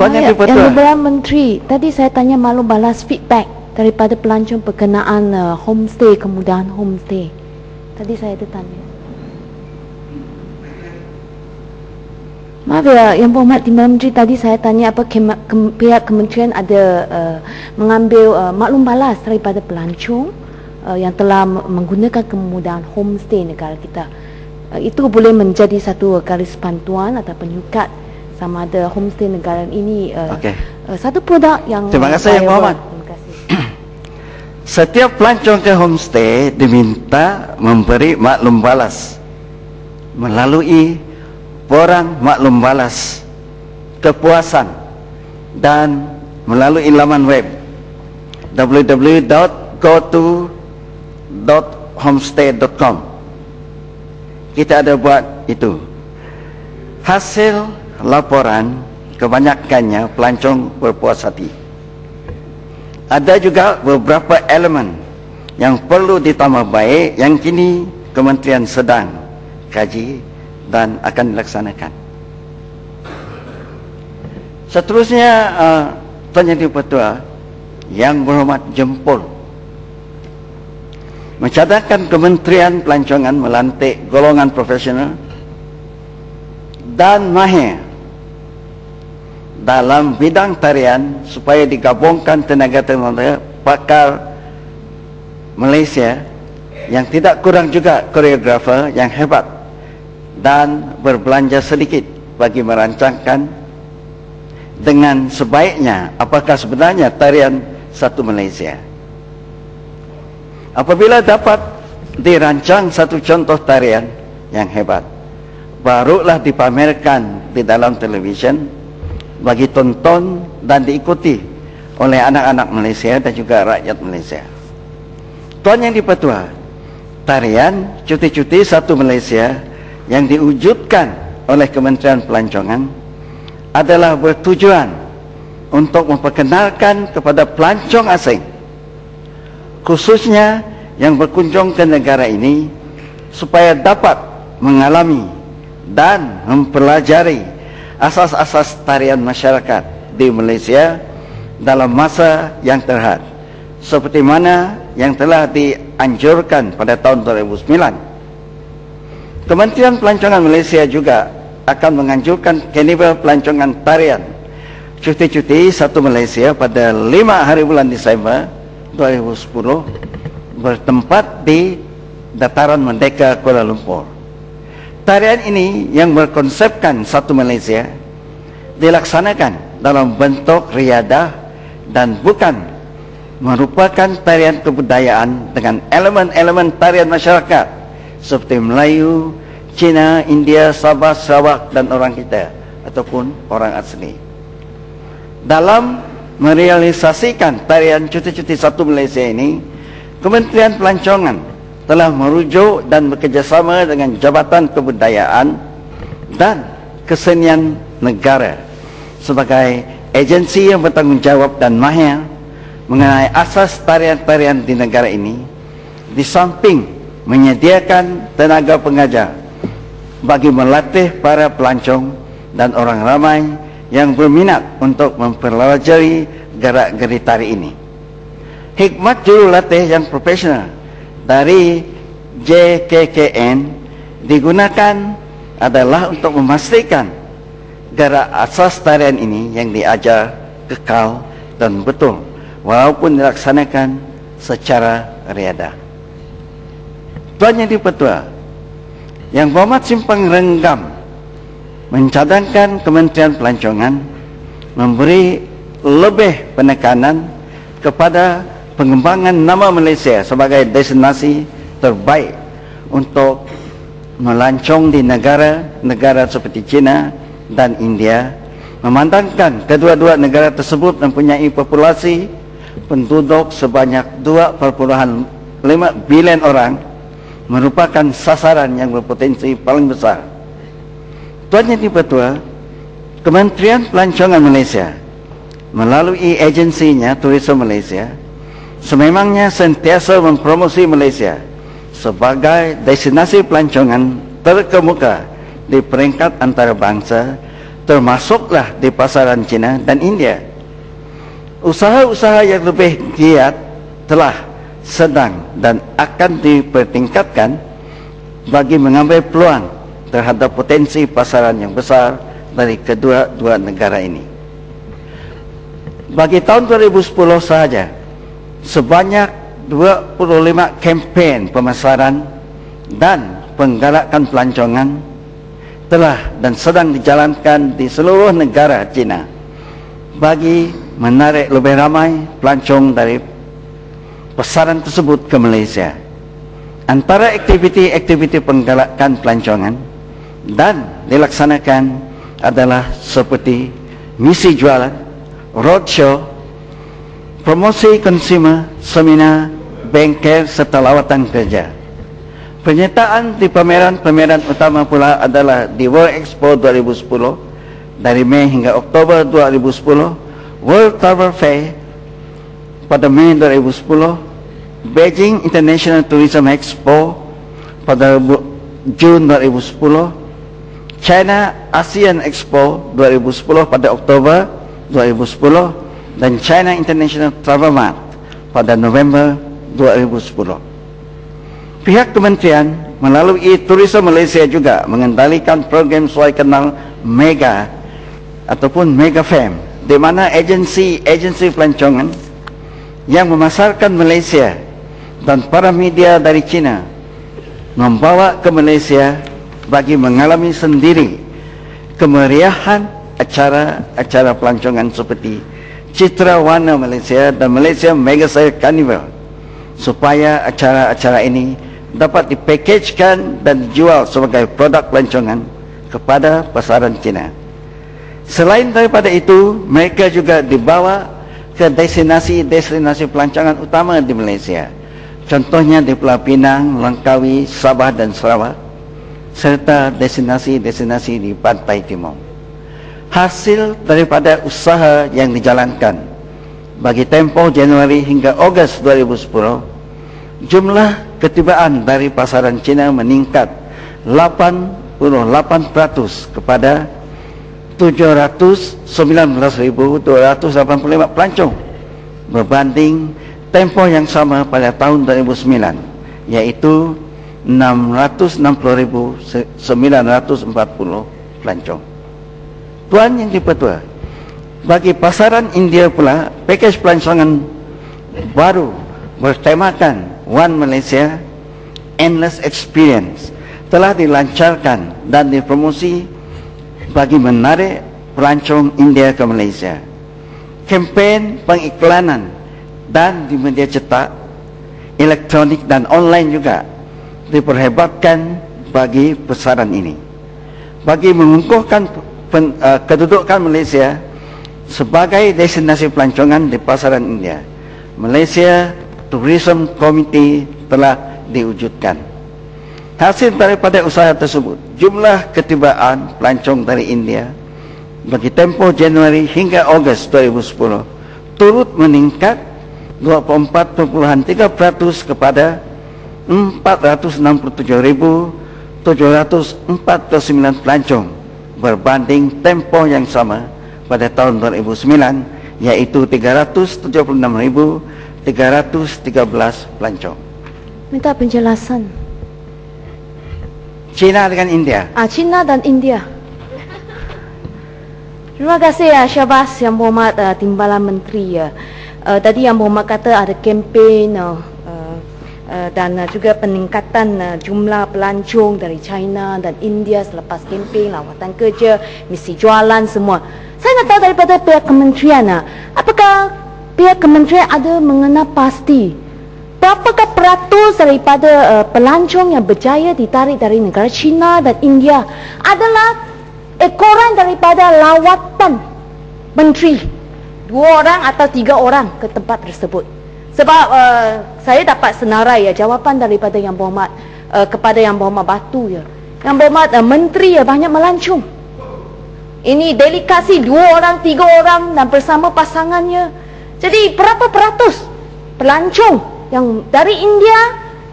Tuan Yang Ah, Dipertua. Yang Beberapa Menteri, tadi saya tanya malu balas feedback daripada pelancong berkenaan uh, homestay, kemudahan homestay. Tadi saya ada tanya. Maaf ya, Yang Berhormat Timbalan Menteri tadi saya tanya apa kema, kem, pihak kementerian ada uh, mengambil uh, maklum balas daripada pelancong uh, yang telah menggunakan kemudahan homestay negara kita. Uh, itu boleh menjadi satu garis pantuan atau penyukat sama ada homestay negara ini uh, Okey. uh, satu produk yang Terima kasih, Yang. Berhormat. Terima kasih. Setiap pelancong ke homestay diminta memberi maklum balas melalui borang maklum balas kepuasan dan melalui laman web www.goto.homestay.com kita ada buat itu hasil laporan kebanyakannya pelancong berpuas hati ada juga beberapa elemen yang perlu ditambah baik yang kini kementerian sedang kaji dan akan dilaksanakan. Seterusnya uh, Tuan Yang Dipertua yang berhormat jempol mencadangkan Kementerian Pelancongan melantik golongan profesional dan mahir dalam bidang tarian supaya digabungkan tenaga-tenaga pakar Malaysia yang tidak kurang juga koreografer yang hebat dan berbelanja sedikit bagi merancangkan dengan sebaiknya apakah sebenarnya tarian satu Malaysia. Apabila dapat dirancang satu contoh tarian yang hebat, barulah dipamerkan di dalam televisyen bagi tonton dan diikuti oleh anak-anak Malaysia dan juga rakyat Malaysia. Tuan yang dipertua, tarian cuti-cuti satu Malaysia yang diwujudkan oleh Kementerian Pelancongan adalah bertujuan untuk memperkenalkan kepada pelancong asing khususnya yang berkunjung ke negara ini supaya dapat mengalami dan mempelajari asas-asas tarian masyarakat di Malaysia dalam masa yang terhad seperti mana yang telah dianjurkan pada tahun 2009 Kementerian Pelancongan Malaysia juga akan menganjurkan karnival pelancongan tarian cuti-cuti satu Malaysia pada 5 hari bulan Disember 2010 bertempat di Dataran Merdeka Kuala Lumpur. Tarian ini yang berkonsepkan satu Malaysia dilaksanakan dalam bentuk riadah dan bukan merupakan tarian kebudayaan dengan elemen-elemen tarian masyarakat seperti Melayu, Cina, India, Sabah, Sarawak dan orang kita ataupun orang asli. Dalam merealisasikan tarian cuti-cuti satu Malaysia ini, Kementerian Pelancongan telah merujuk dan bekerjasama dengan Jabatan Kebudayaan dan Kesenian Negara sebagai agensi yang bertanggungjawab dan mahir mengenai asas tarian-tarian di negara ini di samping menyediakan tenaga pengajar bagi melatih para pelancong dan orang ramai yang berminat untuk mempelajari gerak-geri tari ini. Hikmat jurulatih yang profesional dari JKKN digunakan adalah untuk memastikan gerak asas tarian ini yang diajar kekal dan betul walaupun dilaksanakan secara riadah. Tuan Yang Dipertua, yang Berhormat Simpang Renggam mencadangkan Kementerian Pelancongan memberi lebih penekanan kepada pengembangan nama Malaysia sebagai destinasi terbaik untuk melancong di negara-negara seperti China dan India memandangkan kedua-dua negara tersebut mempunyai populasi penduduk sebanyak 2.5 bilion orang merupakan sasaran yang berpotensi paling besar. Tuan Yang Dipertua, Kementerian Pelancongan Malaysia melalui agensinya Tourism Malaysia sememangnya sentiasa mempromosi Malaysia sebagai destinasi pelancongan terkemuka di peringkat antarabangsa termasuklah di pasaran China dan India. Usaha-usaha yang lebih giat telah sedang dan akan dipertingkatkan bagi mengambil peluang terhadap potensi pasaran yang besar dari kedua-dua negara ini. Bagi tahun 2010 sahaja, sebanyak 25 kempen pemasaran dan penggalakan pelancongan telah dan sedang dijalankan di seluruh negara China bagi menarik lebih ramai pelancong dari pasaran tersebut ke Malaysia. Antara aktiviti-aktiviti penggalakan pelancongan dan dilaksanakan adalah seperti misi jualan, roadshow, promosi konsumer, seminar, bengkel serta lawatan kerja. Penyertaan di pameran-pameran utama pula adalah di World Expo 2010 dari Mei hingga Oktober 2010, World Travel Fair pada Mei 2010, Beijing International Tourism Expo pada Jun 2010, China ASEAN Expo 2010 pada Oktober 2010 dan China International Travel Mart pada November 2010. Pihak kementerian melalui Tourism Malaysia juga mengendalikan program sesuai kenal Mega ataupun Mega Fam di mana agensi-agensi pelancongan yang memasarkan Malaysia dan para media dari China membawa ke Malaysia bagi mengalami sendiri kemeriahan acara-acara pelancongan seperti Citra Warna Malaysia dan Malaysia Mega Sale Carnival supaya acara-acara ini dapat dipakejkan dan dijual sebagai produk pelancongan kepada pasaran China. Selain daripada itu, mereka juga dibawa ke destinasi-destinasi pelancongan utama di Malaysia. Contohnya di Pulau Pinang, Langkawi, Sabah dan Sarawak serta destinasi-destinasi di Pantai Timur. Hasil daripada usaha yang dijalankan bagi tempoh Januari hingga Ogos 2010, jumlah ketibaan dari pasaran China meningkat 88% kepada 719,285 pelancong berbanding tempoh yang sama pada tahun 2009 yaitu 660,940 pelancong. Tuan yang dipertua, bagi pasaran India pula, pakej pelancongan baru bertemakan One Malaysia Endless Experience telah dilancarkan dan dipromosi bagi menarik pelancong India ke Malaysia. Kempen pengiklanan dan di media cetak, elektronik dan online juga diperhebatkan bagi pesaran ini. Bagi mengukuhkan pen, uh, kedudukan Malaysia sebagai destinasi pelancongan di pasaran India, Malaysia Tourism Committee telah diwujudkan. Hasil daripada usaha tersebut, jumlah ketibaan pelancong dari India bagi tempoh Januari hingga Ogos 2010 turut meningkat 24.3% kepada 467.749 pelancong berbanding tempoh yang sama pada tahun 2009 yaitu 376.000 313 pelancong. Minta penjelasan. China dengan India. Ah, China dan India. Terima kasih ya Syabas yang berhormat uh, Timbalan Menteri ya. Uh, tadi yang berhormat kata ada kempen uh, dan uh, juga peningkatan uh, jumlah pelancong dari China dan India selepas kempen lawatan kerja, misi jualan semua. Saya nak tahu daripada pihak kementerian apakah pihak kementerian ada mengenal pasti berapakah peratus daripada uh, pelancong yang berjaya ditarik dari negara China dan India adalah ekoran daripada lawatan menteri dua orang atau tiga orang ke tempat tersebut sebab uh, saya dapat senarai ya jawapan daripada yang berhormat uh, kepada yang berhormat batu ya yang berhormat uh, menteri ya banyak melancong ini delegasi dua orang tiga orang dan bersama pasangannya jadi berapa peratus pelancong yang dari India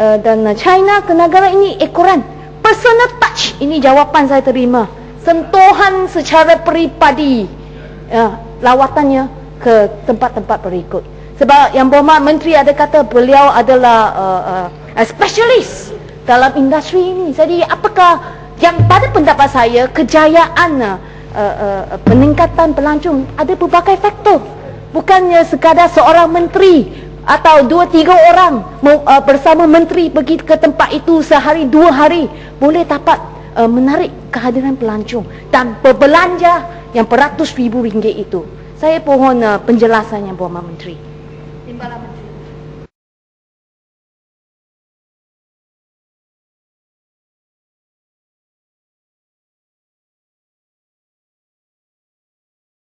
uh, dan China ke negara ini ekoran? Personal touch. Ini jawapan saya terima. sentuhan secara peribadi uh, lawatannya ke tempat-tempat berikut. Sebab yang berhormat menteri ada kata beliau adalah uh, uh, specialist dalam industri ini. Jadi apakah yang pada pendapat saya kejayaan uh, uh, peningkatan pelancong ada pelbagai faktor. Bukannya sekadar seorang menteri atau dua tiga orang uh, bersama menteri pergi ke tempat itu sehari dua hari boleh dapat uh, menarik kehadiran pelancong dan berbelanja yang beratus ribu ringgit itu. Saya pohon uh, penjelasan yang Puan Menteri. Timbalan Menteri.